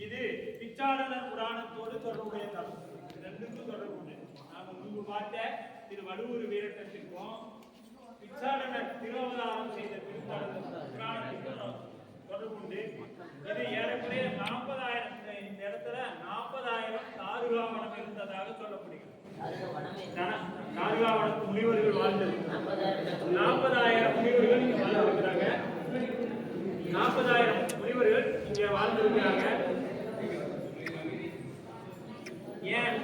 இது பிச்சாடன புராணத்தோடு தொடர்புடைய தலம் ரெண்டுக்கும் தொடர்புண்டு. நாம முன்பு பார்த்த திரு வடுவூர் வீரட்டத்திற்கும் பிச்சாடன திருவதாரம் செய்த திருத்தாடன புராணத்திற்கும் தொடர்புண்டு. இது ஏறக்குறைய நாற்பதாயிரம் இந்த இடத்துல நாற்பதாயிரம் தாருகாவனம் இருந்ததாக சொல்லப்படுகிறது. தன- தாருகாவனத்து முனிவர்கள் வாழ்ந்தது. நாற்பதாயிரம் முனிவர்கள் இங்க வாழ்ந்திருக்கிறாங்க. நாற்பதாயிரம் முனிவர்கள் இங்கே வாழ்ந்திருக்கிறாங்க ஏன்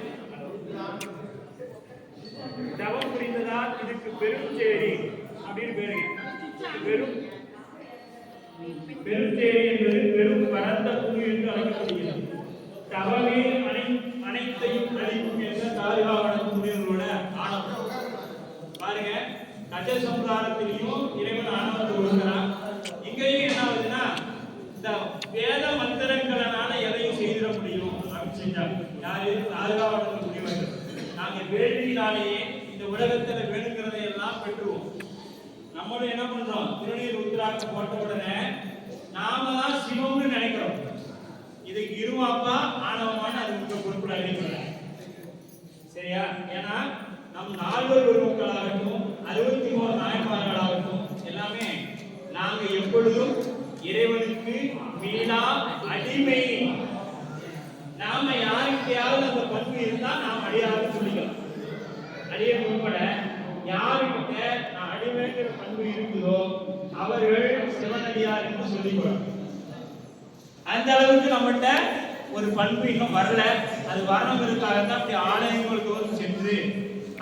தவம் புரிந்ததால் இதுக்கு பெருஞ்சேரி அப்படின்னு பேருங்க பெரும் பெருஞ்சேரி என்பது பெரும் பரந்த பூமி என்று அழைக்கப்படுகிறது. தவமே அனை அனைத்தையும் அழிக்கும் என்ற தாரிகாவன முனிவர்களோட ஆணவம் பாருங்க கஜ சமுதாரத்திலையும் இறைவன் ஆணவத்தை ஒழுங்குறான் இங்கேயும் என்ன ஆகுதுன்னா இந்த வேத மந்திரங்களால எதையும் செய்திட முடியும் அப்படின்னு செஞ்சாங்க. யாரு? தாரிகாவன முனிவர்கள் நாங்க வேள்வியினாலேயே இந்த உலகத்துல வேணுங்கிறதை எல்லாம் பெற்றுவோம். நம்மளும் என்ன பண்றோம்? திருநீர் உத்திராட்சம் போட்ட உடனே நாம தான் சிவம்னு நினைக்கிறோம். இதுக்கு இருமாப்பா ஆணவமான அது முக்கிய பொறுப்புல சரியா? ஏன்னா நம் நால்வர் பெருமக்களாகட்டும் அறுபத்தி மூணு நாயன்மார்களாகட்டும் எல்லாமே நாங்க எப்பொழுதும் இறைவனுக்கு மீளா அடிமை. நாம யாருக்கையாவது அந்த பண்பு இருந்தா நாம் அடியாருன்னு சொல்லிக்கலாம். அடிய உட்பட யாருக்கிட்ட நான் அடிமைங்கிற பண்பு இருக்குதோ அவர்கள் சிவனடியார் என்று சொல்லிக்கொள்ளும் அந்த அளவுக்கு நம்மகிட்ட ஒரு பண்பு இன்னும் வரல. அது வரணுங்கிறதுக்காகத்தான் அப்படி ஆலயங்கள் தோறும் சென்று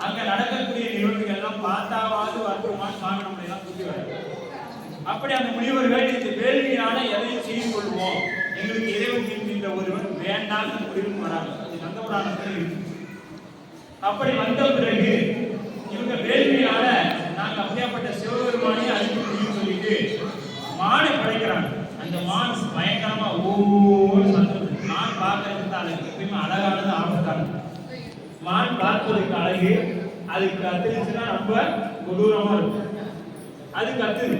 அங்க நடக்கக்கூடிய நிகழ்வுகள் எல்லாம் பார்த்தாவது வரட்டுமான்னு சாமி நம்மளை எல்லாம் கூட்டி வர அப்படி அந்த முனிவர்கள் இந்த வேள்வியான எதையும் செய்து கொள்வோம். எங்களுக்கு இறைவன் இருக்கின்ற ஒருவன் வேண்டாம் முடிவு வராங்க. அது நந்தபுராணத்தில் இருக்கு. அப்படி வந்த பிறகு இவங்க வேள்வியால நாங்க அப்படியாப்பட்ட சிவபெருமானே அழிக்க முடியும் சொல்லிட்டு மானை படைக்கிறாங்க. அந்த மான் பயங்கரமா ஓன்னு சத்தம். மான் பார்க்கறதுக்கு தான் அழகு எப்பயுமே அழகானது ஆபத்தானது. மான் பார்ப்பதற்கு அழகு அது கத்துருச்சுன்னா ரொம்ப கொடூரமா இருக்கும். அது கத்துது.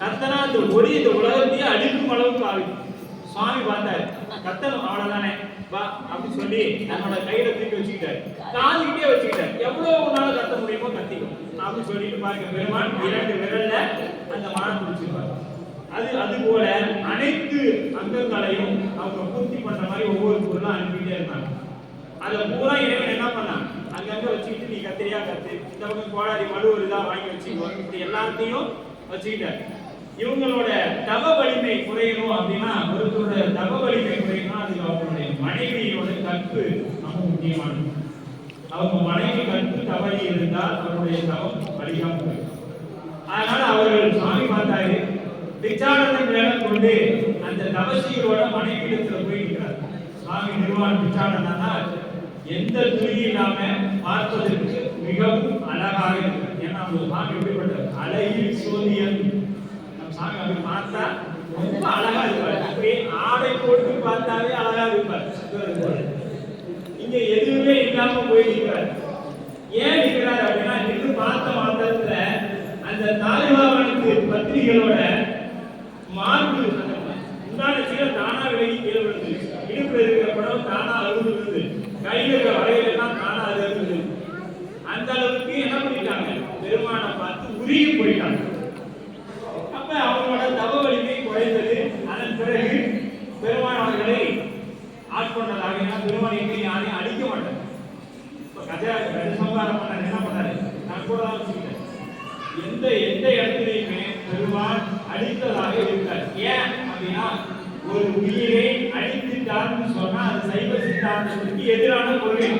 கத்தனா அந்த ஒளி இந்த உலகத்தையே அழிக்கும் அளவுக்கு ஆகுது. சுவாமி பார்த்தாரு. கத்தணும் அவ்வளவுதானே? வா அப்படின்னு சொல்லி தன்னோட கையில தூக்கி வச்சுக்கிட்டாரு. காதுகிட்டே வச்சுக்கிட்டாரு. எவ்வளவு உன்னால கத்த முடியுமோ கத்திக்கும் அப்படின்னு சொல்லிட்டு பாருங்க பெருமான் இரண்டு விரல்ல அந்த மானம் குடிச்சிருப்பாரு அது அது போல அனைத்து அங்கங்களையும் அவங்க பூர்த்தி பண்ற மாதிரி ஒவ்வொரு பொருளும் அனுப்பிட்டே இருந்தாங்க. அதை பூரா இறைவன் என்ன பண்ணான்? அங்கங்க வச்சுக்கிட்டு நீ கத்திரியா கத்து இந்த பக்கம் கோடாரி மழு ஒரு இதாக வாங்கி வச்சுக்கோ. இப்படி எல்லாத்தையும் வச்சுக்கிட்டாரு. இவங்களோட தவ வலிமை குறையணும் அப்படின்னா ஒருத்தரோட தவ வலிமை குறையணும் அதுக்கு அவங்களுடைய மனைவியோட கற்பு ரொம்ப முக்கியமானது. அவங்க மனைவி கற்பு தவறி இருந்தால் அவருடைய தவம் வலிகாம போயிடும். அதனால அவர்கள் சுவாமி பார்த்தாரு பிச்சாடனை மேல கொண்டு அந்த தவசிகளோட மனைவியிடத்துல போயிருக்கிறார் சுவாமி நிர்வாண பிச்சாடனா எந்த துணி இல்லாம பார்ப்பதற்கு மிகவும் அழகாக இருக்கு ஏன்னா அவங்க சுவாமி எப்படிப்பட்ட அழகில் சோதியன். சாமி அப்படி பார்த்தா ரொம்ப அழகா இருப்பார். அப்படி ஆடை போட்டு பார்த்தாவே அழகா இருப்பார். சுந்தரர் போல. இங்க எதுவுமே இல்லாம போய் நிற்கிறார் ஏன் நிற்கிறார் அப்படின்னா நின்று பார்த்த மாத்திரத்துல அந்த தாலிபாவனுக்கு பத்திரிகைகளோட மார்பு அந்த உண்டான கீழே தானா விலகி கீழே விழுந்து இடுப்புல இருக்கிற படம் தானா அழுது விழுது கையில இருக்கிற வளையல் எல்லாம் தானா அழுது அந்த அளவுக்கு என்ன பண்ணிட்டாங்க பெருமானை பார்த்து உருகி போயிட்டாங்க அப்ப அவங்களோட தவ வலிமை குறைந்தது அதன் பிறகு பெருமான் அவர்களை ஆட்கொண்டதாக ஏன்னா பெருமான் எங்கேயும் யாரையும் அடிக்க மாட்டார் இப்ப கஜா கஜ சம்ஹாரம் பண்ணார் என்ன பண்ணாரு நான் கூட வச்சுக்கிட்டேன் எந்த எந்த இடத்துலையுமே பெருமான் அடித்ததாக இருக்கார் ஏன் அப்படின்னா ஒரு உயிரை அழித்துட்டார்னு சொன்னா அது சைவ சித்தாந்தத்துக்கு எதிரான கொள்கை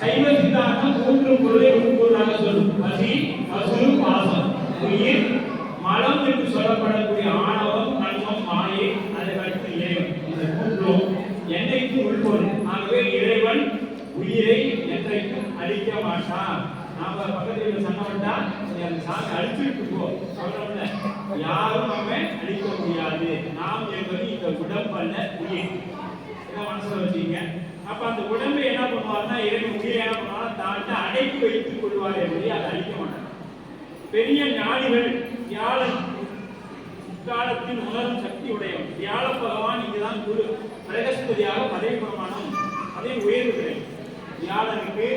சைவ சித்தாந்தம் மூன்று பொருளை உட்பொருளாக சொல்லும். பசி பசு பாசம். உயிர் மலம் என்று சொல்லப்படக்கூடிய ஆணவம் கண்மம் மாயை அதை வைத்து இறைவன். இந்த மூன்றும் என்னைக்கு உள்பொருள். ஆகவே இறைவன் உயிரை என்றைக்கும் அழிக்க மாட்டான். நாம பக்கத்துல சொன்னவன்டா வந்தா அந்த சாமி அழிச்சுட்டு போ. சொல்றோம்ல யாரும் நம்ம அழிக்க முடியாது. நாம் என்பது இந்த உடம்பல்ல உயிர். மனசுல வச்சுக்கீங்க அப்ப அந்த உடம்பை என்ன பண்ணுவார்னா இறைவன் உயிரை என்ன தாண்ட அடைத்து வைத்துக் கொள்வார் என்பதை அதை அழிக்க மாட்டாங்க பெரிய ஞானிகள் வியாழன் காலத்தின் உணரும் சக்தி உடையவர். வியாழ பகவான் இங்குதான் குரு. பிரகஸ்பதியாக பதவி பிரமாணம். அதை உயர்வுகிறேன் வியாழனுக்கு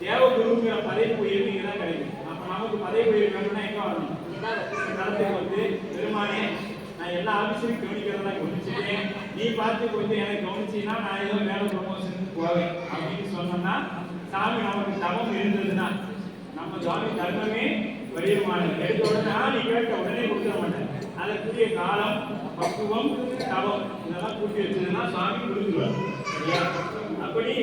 தேவகுருங்கிற பதவி உயர்வு இங்கதான் கிடைக்கும் அப்ப நமக்கு பதவி உயர்வு வேணும்னா எங்க வரணும்? இந்த காலத்துக்கு வந்து பெருமானே நான் எல்லா ஆபீஸையும் கவனிக்கிறதா கவனிச்சிருக்கேன் நீ பார்த்து கொஞ்சம் எனக்கு கவனிச்சீங்கன்னா நான் ஏதோ வேலை ப்ரொமோஷனுக்கு போவேன். அப்படின்னு சொன்னோம்னா சாமி நமக்கு தவம் இருந்ததுன்னா நம்ம சுவாமி தர்மமே வடிவமானது எடுத்த உடனே நீ கேட்ட உடனே கொடுத்துட மாட்டேன். அதற்குரிய காலம் பக்குவம் தவம் இதெல்லாம் கூட்டி வச்சதுன்னா சுவாமி கொடுத்துருவார் சரியா? அப்படி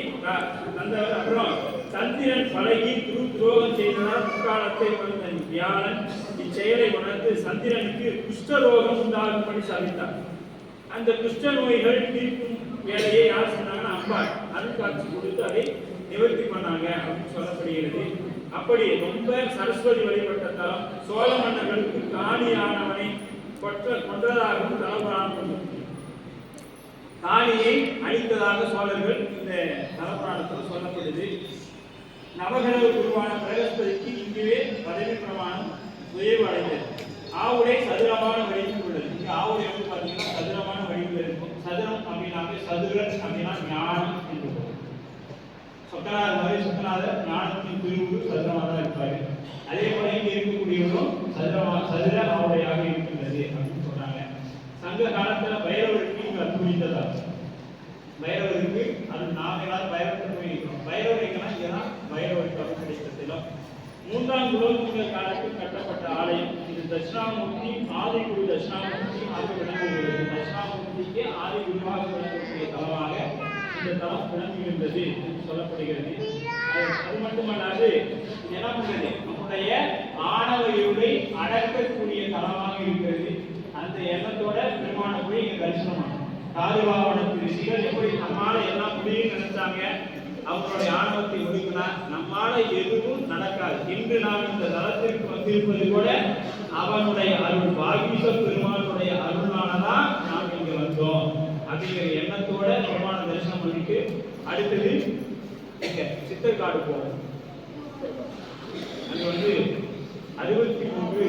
அந்த அப்புறம் சந்திரன் பழகி குரு துரோகம் செய்ததால் முக்காலத்தை உணர்ந்த வியாழன் இச்செயலை உணர்ந்து சந்திரனுக்கு குஷ்டரோகம் உண்டாகும்படி சாதித்தார். அந்த குஷ்ட நோய்கள் தீர்க்கும் வேலையை யார் சொன்னாங்கன்னா அம்பாள் அருட்காட்சி கொடுத்து அதை நிவர்த்தி பண்ணாங்க அப்படின்னு சொல்லப்படுகிறது. அப்படி ரொம்ப சரஸ்வதி வழிபட்ட தலம் சோழ மன்னர்களுக்கு காணியானவனை கொற்ற கொன்றதாகவும் தலபுராணம் காளியை அழித்ததாக சோழர்கள் இந்த தலபுராணத்தில் சொல்லப்படுது. நவகிரக குருவான பிரகஸ்பதிக்கு இங்குவே பதவி பிரமாணம் உயர்வு அடைந்தது. ஆவுடை சதுரமான வடிவில் உள்ளது. இங்கே ஆவுடை வந்து பாத்தீங்கன்னா சதுரமான வடிவில் இருக்கும். சதுரம் அப்படின்னாவே சதுரன் அப்படின்னா ஞானம் என்று சொக்கநாதர் மாதிரி சொக்கநாதர் ஞானத்தின் திருவுரு சதுரமாக தான் இருப்பார். அதே போல இங்கே இருக்கக்கூடியவரும் சதுரமா சதுர ஆவுடையாக இருக்கின்றது அப்படின்னு சொன்னாங்க சங்க காலத்துல பைரவருக்கு இங்க அற்புதா பைரவருக்கு அது நாம் பைரவத்தை போயிருக்கிறோம் பைரவரைக்கெல்லாம் பைரவருக்கு கிடைத்ததிலும் மூன்றாம் குலோத்துங்க காலத்தில் கட்டப்பட்ட ஆலயம். இது தட்சிணாமூர்த்தி ஆதி தட்சிணாமூர்த்தி ஆக விளங்குகிறது தட்சிணாமூர்த்திக்கு ஆதி விளங்கக்கூடிய தலமாக இந்த தலம் விளங்குகின்றது என்று சொல்லப்படுகிறது. அது மட்டுமல்லாது என்ன பண்றது? நம்முடைய ஆணவ இருளை அடக்கக்கூடிய தலமாக இருக்கிறது. அந்த எண்ணத்தோட பெருமான போய் இங்க தரிசனம் பண்ணணும் ரிஷிகள் எப்படி நம்மால எல்லாம் முடியும் நினைச்சாங்க? அவங்களுடைய ஆணவத்தை ஒடுக்கினா நம்மால எதுவும் நடக்காது. இன்று நாம் இந்த தளத்திற்கு வந்திருப்பது கூட அவனுடைய அருள் பாகிச பெருமானுடைய அருளானதான் நாம் இங்க வந்தோம். அப்படிங்கிற எண்ணத்தோட பெருமான தரிசனம் பண்ணிட்டு அடுத்தது சித்தர்காடு போவோம். அங்க வந்து அறுபத்தி மூன்று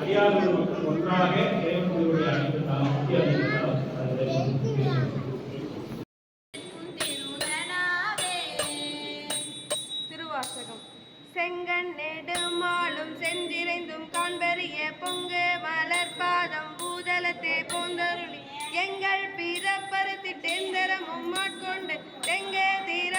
அடியார்கள் மக்கள் ஒன்றாக தேவனுடைய அனைத்து தலம் முக்கிய செங்கண் நெடுமாலும் சென்றிரைந்தும் காண்பறிய பொங்கு மலர் பாதம் பூதலத்தே போந்தருளி. எங்கள் பிறப்பறுத்து டெந்தரமும் ஆட்கொண்டு தீர